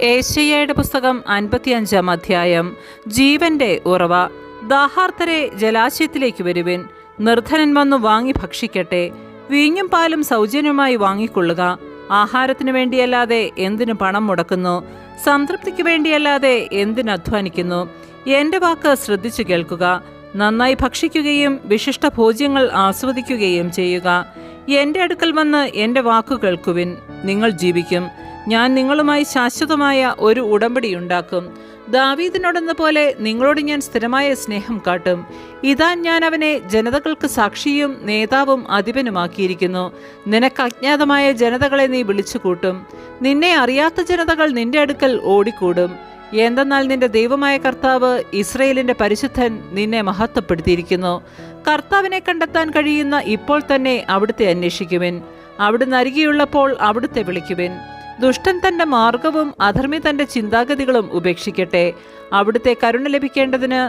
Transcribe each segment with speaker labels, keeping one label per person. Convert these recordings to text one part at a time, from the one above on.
Speaker 1: ഏശയ്യയുടെ പുസ്തകം അൻപത്തിയഞ്ചാം അധ്യായം. ജീവന്റെ ഉറവ. ദാഹാർത്തരെ ജലാശയത്തിലേക്ക് വരുവിൻ. നിർധനൻ വന്നു വാങ്ങി ഭക്ഷിക്കട്ടെ. വീഞ്ഞും പാലും സൗജന്യമായി വാങ്ങിക്കൊള്ളുക. ആഹാരത്തിനു വേണ്ടിയല്ലാതെ എന്തിനു പണം മുടക്കുന്നു? സംതൃപ്തിക്ക് വേണ്ടിയല്ലാതെ എന്തിനു അധ്വാനിക്കുന്നു? എന്റെ വാക്ക് ശ്രദ്ധിച്ചു കേൾക്കുക. നന്നായി ഭക്ഷിക്കുകയും വിശിഷ്ട ഭോജ്യങ്ങൾ ആസ്വദിക്കുകയും ചെയ്യുക. എന്റെ അടുക്കൽ വന്ന് എന്റെ വാക്കു കേൾക്കുവിൻ. നിങ്ങൾ ജീവിക്കും. ഞാൻ നിങ്ങളുമായി ശാശ്വതമായ ഒരു ഉടമ്പടി ഉണ്ടാക്കും. ദാവീദിനോടെന്ന പോലെ നിങ്ങളോട് ഞാൻ സ്ഥിരമായ സ്നേഹം കാട്ടും. ഇതാ ഞാൻ അവനെ ജനതകൾക്ക് സാക്ഷിയും നേതാവും അധിപനുമാക്കിയിരിക്കുന്നു. നിനക്ക് അജ്ഞാതമായ ജനതകളെ നീ വിളിച്ചുകൂട്ടും. നിന്നെ അറിയാത്ത ജനതകൾ നിന്റെ അടുക്കൽ ഓടിക്കൂടും. എന്തെന്നാൽ നിന്റെ ദൈവമായ കർത്താവ് ഇസ്രയേലിന്റെ പരിശുദ്ധൻ നിന്നെ മഹത്വപ്പെടുത്തിയിരിക്കുന്നു. കർത്താവിനെ കണ്ടെത്താൻ കഴിയുന്ന ഇപ്പോൾ തന്നെ അവിടുത്തെ അന്വേഷിക്കുവിൻ. അവിടുന്ന് അരികെയുള്ളപ്പോൾ അവിടുത്തെ വിളിക്കുവിൻ. ദുഷ്ടൻ തന്റെ മാർഗവും അധർമ്മി തന്റെ ചിന്താഗതികളും ഉപേക്ഷിക്കട്ടെ. അവിടുത്തെ കരുണ ലഭിക്കേണ്ടതിന്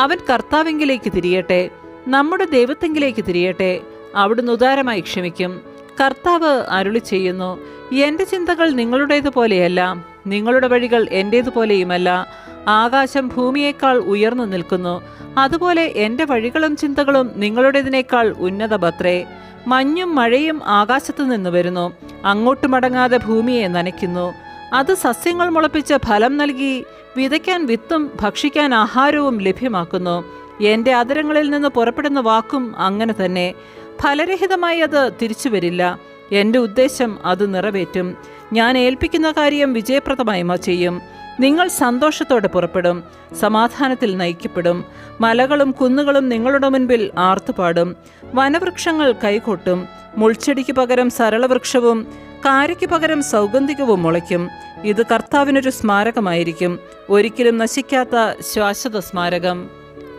Speaker 1: അവൻ കർത്താവെങ്കിലേക്ക് തിരിയട്ടെ. നമ്മുടെ ദൈവത്തെങ്കിലേക്ക് തിരിയട്ടെ. അവിടുന്ന് ഉദാരമായി ക്ഷമിക്കും. കർത്താവ് അരുളി ചെയ്യുന്നു എന്റെ ചിന്തകൾ നിങ്ങളുടേതുപോലെയല്ല നിങ്ങളുടെ വഴികൾ എന്റേതുപോലെയുമല്ല. ആകാശം ഭൂമിയേക്കാൾ ഉയർന്നു നിൽക്കുന്നു. അതുപോലെ എന്റെ വഴികളും ചിന്തകളും നിങ്ങളുടേതിനേക്കാൾ ഉന്നതഭത്രേ മഞ്ഞും മഴയും ആകാശത്തു നിന്ന് വരുന്നു. അങ്ങോട്ട് മടങ്ങാതെ ഭൂമിയെ നനയ്ക്കുന്നു. അത് സസ്യങ്ങൾ മുളപ്പിച്ച് ഫലം നൽകി വിതയ്ക്കാൻ വിത്തും ഭക്ഷിക്കാൻ ആഹാരവും ലഭ്യമാക്കുന്നു. എന്റെ അതിരങ്ങളിൽ നിന്ന് പുറപ്പെടുന്ന വാക്കും അങ്ങനെ തന്നെ. ഫലരഹിതമായി അത് തിരിച്ചു വരില്ല. എന്റെ ഉദ്ദേശം അത് നിറവേറ്റും. ഞാൻ ഏൽപ്പിക്കുന്ന കാര്യം വിജയപ്രദമായി ചെയ്യും. നിങ്ങൾ സന്തോഷത്തോടെ പുറപ്പെടും സമാധാനത്തിൽ നയിക്കപ്പെടും മലകളും കുന്നുകളും നിങ്ങളുടെ മുൻപിൽ ആർത്തുപാടും വനവൃക്ഷങ്ങൾ കൈകൊട്ടും മുൾച്ചെടിക്ക് പകരം സരളവൃക്ഷവും കാരയ്ക്ക് പകരം സൗഗന്ധികവും മുളയ്ക്കും. ഇത് കർത്താവിനൊരു സ്മാരകമായിരിക്കും ഒരിക്കലും നശിക്കാത്ത ശാശ്വത സ്മാരകം.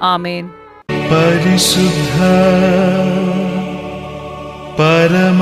Speaker 1: ആമേൻ.
Speaker 2: പരിശുദ്ധ പരമ